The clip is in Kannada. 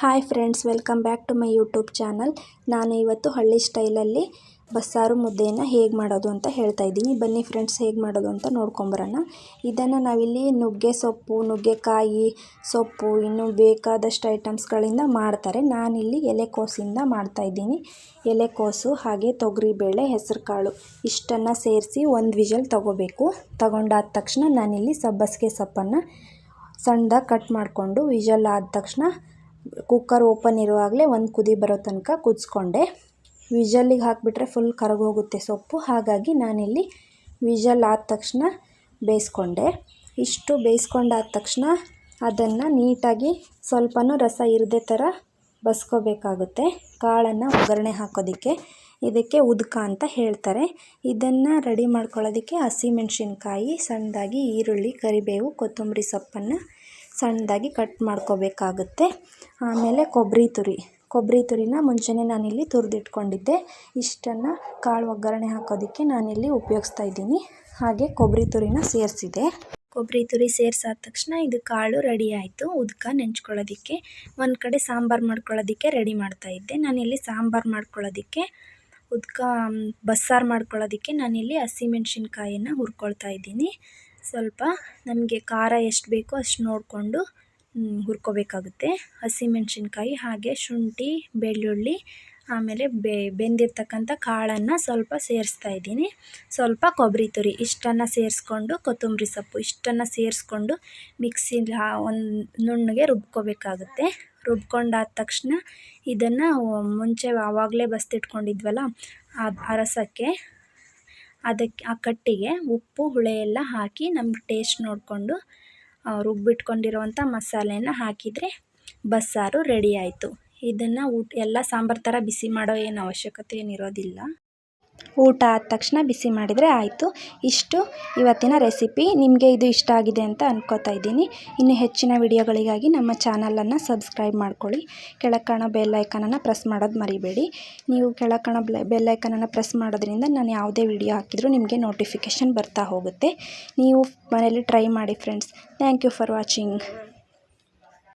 Hi friends, welcome back to my YouTube channel. ನಾನು ಇವತ್ತು ಹಳ್ಳಿ ಸ್ಟೈಲಲ್ಲಿ ಬಸ್ಸಾರು ಮುದ್ದೆಯನ್ನು ಹೇಗೆ ಮಾಡೋದು ಅಂತ ಹೇಳ್ತಾ ಇದ್ದೀನಿ. ಬನ್ನಿ ಫ್ರೆಂಡ್ಸ್, ಹೇಗೆ ಮಾಡೋದು ಅಂತ ನೋಡ್ಕೊಂಬರೋಣ. ಇದನ್ನು ನಾವಿಲ್ಲಿ ನುಗ್ಗೆ ಸೊಪ್ಪು, ನುಗ್ಗೆಕಾಯಿ ಸೊಪ್ಪು ಇನ್ನೂ ಬೇಕಾದಷ್ಟು ಐಟಮ್ಸ್ಗಳಿಂದ ಮಾಡ್ತಾರೆ. ನಾನಿಲ್ಲಿ ಎಲೆಕೋಸಿಂದ ಮಾಡ್ತಾಯಿದ್ದೀನಿ ಎಲೆಕೋಸು, ಹಾಗೆ ತೊಗರಿಬೇಳೆ, ಹೆಸರುಕಾಳು ಇಷ್ಟನ್ನು ಸೇರಿಸಿ ಒಂದು ವಿಜಲ್ ತೊಗೋಬೇಕು. ತಗೊಂಡಾದ ತಕ್ಷಣ ನಾನಿಲ್ಲಿ ಸಬ್ಬಸಿಗೆ ಸೊಪ್ಪನ್ನು ಸಣ್ಣದಾಗಿ ಕಟ್ ಮಾಡಿಕೊಂಡು ವಿಜಲ್ ಆದ ತಕ್ಷಣ ಕುಕ್ಕರ್ ಓಪನ್ ಇರುವಾಗಲೇ ಒಂದು ಕುದಿ ಬರೋ ತನಕ ಕುದಿಸ್ಕೊಂಡೆ. ವಿಜಲ್ಲಿಗೆ ಹಾಕಿಬಿಟ್ರೆ ಫುಲ್ ಕರಗೋಗುತ್ತೆ ಸೊಪ್ಪು. ಹಾಗಾಗಿ ನಾನಿಲ್ಲಿ ವಿಜಲ್ ಆದ ತಕ್ಷಣ ಬೇಯಿಸ್ಕೊಂಡೆ. ಇಷ್ಟು ಬೇಯಿಸ್ಕೊಂಡಾದ ತಕ್ಷಣ ಅದನ್ನು ನೀಟಾಗಿ ಸ್ವಲ್ಪನೂ ರಸ ಇರದೇ ಥರ ಬಸ್ಕೋಬೇಕಾಗುತ್ತೆ. ಕಾಳನ್ನು ಒಗ್ಗರಣೆ ಹಾಕೋದಕ್ಕೆ. ಇದಕ್ಕೆ ಉದ್ಕ ಅಂತ ಹೇಳ್ತಾರೆ. ಇದನ್ನು ರೆಡಿ ಮಾಡ್ಕೊಳ್ಳೋದಕ್ಕೆ ಹಸಿಮೆಣ್ಸಿನ್ಕಾಯಿ ಸಣ್ಣದಾಗಿ ಈರುಳ್ಳಿ, ಕರಿಬೇವು, ಕೊತ್ತಂಬರಿ ಸೊಪ್ಪನ್ನು ಸಣ್ಣದಾಗಿ ಕಟ್ ಮಾಡ್ಕೋಬೇಕಾಗುತ್ತೆ. ಆಮೇಲೆ ಕೊಬ್ಬರಿ ತುರಿ. ಕೊಬ್ಬರಿ ತುರಿನ ಮುಂಚೆಯೇ ನಾನಿಲ್ಲಿ ತುರಿದಿಟ್ಕೊಂಡಿದ್ದೆ. ಇಷ್ಟನ್ನು ಕಾಳು ಒಗ್ಗರಣೆ ಹಾಕೋದಕ್ಕೆ ನಾನಿಲ್ಲಿ ಉಪಯೋಗಿಸ್ತಾ ಇದ್ದೀನಿ. ಹಾಗೆ ಕೊಬ್ಬರಿ ತುರಿನ ಸೇರಿಸಿದೆ. ಕೊಬ್ಬರಿ ತುರಿ ಸೇರಿಸಾದ ತಕ್ಷಣ ಇದು ಕಾಳು ರೆಡಿ ಆಯಿತು. ಉದ್ಕ ನೆಂಚ್ಕೊಳ್ಳೋದಕ್ಕೆ, ಒಂದು ಕಡೆ ಸಾಂಬಾರು ಮಾಡ್ಕೊಳ್ಳೋದಕ್ಕೆ ರೆಡಿ ಮಾಡ್ತಾಯಿದ್ದೆ ನಾನಿಲ್ಲಿ ಸಾಂಬಾರು ಮಾಡ್ಕೊಳ್ಳೋದಕ್ಕೆ, ಉದ್ಕ, ಬಸ್ಸಾರು ಮಾಡ್ಕೊಳ್ಳೋದಕ್ಕೆ ನಾನಿಲ್ಲಿ ಹಸಿಮೆಣ್ಸಿನ್ಕಾಯಿಯನ್ನು ಹುರ್ಕೊಳ್ತಾ ಇದ್ದೀನಿ. ಸ್ವಲ್ಪ ನಮಗೆ ಖಾರ ಎಷ್ಟು ಬೇಕೋ ಅಷ್ಟು ನೋಡಿಕೊಂಡು ಹುರ್ಕೋಬೇಕಾಗುತ್ತೆ. ಹಸಿಮೆಣ್ಸಿನ್ಕಾಯಿ, ಹಾಗೆ ಶುಂಠಿ, ಬೆಳ್ಳುಳ್ಳಿ, ಆಮೇಲೆ ಬೆಂದಿರ್ತಕ್ಕಂಥ ಕಾಳನ್ನು ಸ್ವಲ್ಪ ಸೇರಿಸ್ತಾ ಇದ್ದೀನಿ. ಸ್ವಲ್ಪ ಕೊಬ್ಬರಿ ತುರಿ ಇಷ್ಟನ್ನು ಸೇರಿಸ್ಕೊಂಡು, ಕೊತ್ತಂಬರಿ ಸೊಪ್ಪು ಇಷ್ಟನ್ನು ಸೇರಿಸ್ಕೊಂಡು ಮಿಕ್ಸಿಲಿ ಒಂದು ನುಣ್ಣಗೆ ರುಬ್ಕೋಬೇಕಾಗುತ್ತೆ. ರುಬ್ಕೊಂಡಾದ ತಕ್ಷಣ ಇದನ್ನು ಮುಂಚೆ ಆವಾಗಲೇ ಬಸ್ತಿಟ್ಕೊಂಡಿದ್ವಲ್ಲ ಆ ರಸಕ್ಕೆ ಅದಕ್ಕೆ ಆ ಕಟ್ಟಿಗೆ ಉಪ್ಪು, ಹುಳಿ ಎಲ್ಲ ಹಾಕಿ ನಮ್ಗೆ ಟೇಸ್ಟ್ ನೋಡಿಕೊಂಡು ರುಬ್ಬಿಟ್ಕೊಂಡಿರುವಂಥ ಮಸಾಲೆನ ಹಾಕಿದರೆ ಬಸ್ಸಾರು ರೆಡಿ ಆಯಿತು. ಇದನ್ನು ಊಟ, ಎಲ್ಲ ಸಾಂಬಾರು ಥರ ಬಿಸಿ ಮಾಡೋ ಏನು ಅವಶ್ಯಕತೆ ಏನಿರೋದಿಲ್ಲ. ಊಟ ಆದ ತಕ್ಷಣ ಬಿಸಿ ಮಾಡಿದರೆ ಆಯಿತು. ಇಷ್ಟು ಇವತ್ತಿನ ರೆಸಿಪಿ. ನಿಮಗೆ ಇದು ಇಷ್ಟ ಆಗಿದೆ ಅಂತ ಅಂದ್ಕೋತಾ ಇದ್ದೀನಿ. ಇನ್ನು ಹೆಚ್ಚಿನ ವಿಡಿಯೋಗಳಿಗಾಗಿ ನಮ್ಮ ಚಾನಲನ್ನು ಸಬ್ಸ್ಕ್ರೈಬ್ ಮಾಡ್ಕೊಳ್ಳಿ. ಕೆಳಗೆ ಬೆಲ್ ಐಕನನ್ನು ಪ್ರೆಸ್ ಮಾಡೋದು ಮರಿಬೇಡಿ. ನೀವು ಕೆಳಗೆ ಬೆಲ್ ಐಕನನ್ನು ಪ್ರೆಸ್ ಮಾಡೋದ್ರಿಂದ ನಾನು ಯಾವುದೇ ವಿಡಿಯೋ ಹಾಕಿದರೂ ನಿಮಗೆ ನೋಟಿಫಿಕೇಷನ್ ಬರ್ತಾ ಹೋಗುತ್ತೆ. ನೀವು ಮನೇಲಿ ಟ್ರೈ ಮಾಡಿ friends. Thank you for watching.